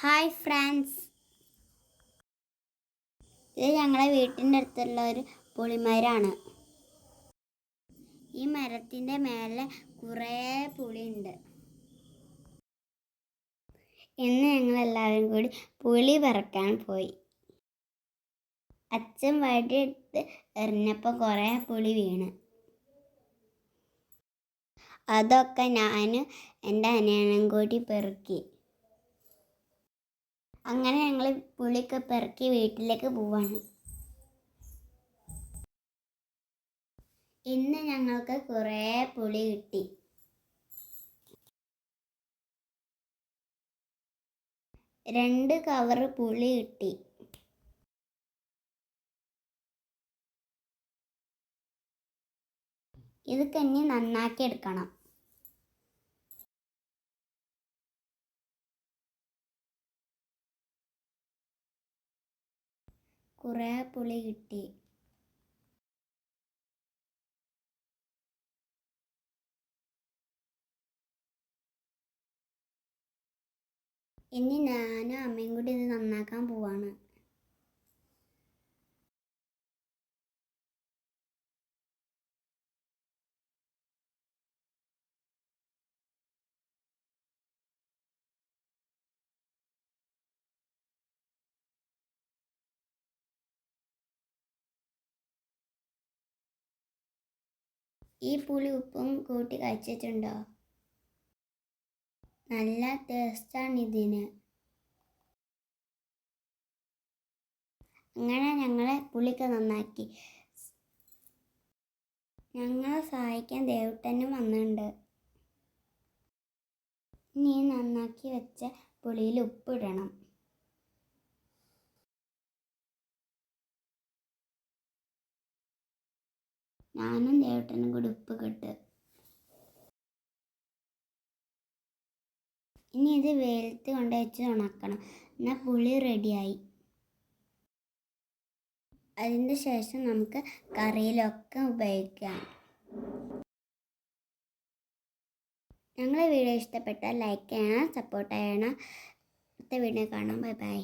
Hi friends. ഇത് ഞങ്ങളെ വീട്ടിന്റെ അടുത്തുള്ള ഒരു പുളിമരാണ്. ഈ മരത്തിന്റെ മേലെ കുറേ പുളിയുണ്ട്. ഇന്ന് ഞങ്ങൾ എല്ലാവരും കൂടി പുളി പറക്കാൻ പോയി. അച്ഛൻ വടിയെടുത്ത് എറിഞ്ഞപ്പോൾ കുറേ പുളി വീണ്. അതൊക്കെ ഞാൻ എന്റെ അനിയനും കൂടി പെറുക്കി. അങ്ങനെ ഞങ്ങൾ പുളിയൊക്കെ പെറുക്കി വീട്ടിലേക്ക് പോവാണ്. ഇന്ന് ഞങ്ങൾക്ക് കുറേ പുളി കിട്ടി. രണ്ട് കവർ പുളി കിട്ടി. ഇത് കഞ്ഞി നന്നാക്കി എടുക്കണം. കുറേ പുളി കിട്ടി. ഇനി ഞാനും അമ്മയും കൂടി ഇത് നന്നാക്കാൻ പോവാണ്. ഈ പുളി ഉപ്പും കൂട്ടി കഴിച്ചിട്ടുണ്ടോ? നല്ല ടേസ്റ്റാണ് ഇതിന് അങ്ങനെ ഞങ്ങളെ പുളിയൊക്കെ നന്നാക്കി. ഞങ്ങളെ സഹായിക്കാൻ ദേവട്ടനും വന്നിട്ടുണ്ട്. ഇനി നന്നാക്കി വെച്ച പുളിയിൽ ഉപ്പിടണം ഞാനും ദേവട്ടനും കൂടി ഉപ്പ് കിട്ട്. ഇനി ഇത് വെയിലത്ത് കൊണ്ട് വെച്ച് ഉണക്കണം. എന്നാൽ പുളി റെഡിയായി അതിന്റെ ശേഷം നമുക്ക് കറിയിലൊക്കെ ഉപയോഗിക്കാം. ഞങ്ങളെ വീഡിയോ ഇഷ്ടപ്പെട്ടാൽ ലൈക്ക് ചെയ്യണം സപ്പോർട്ട് ചെയ്യണം. അടുത്ത വീഡിയോ കാണാം. Bye bye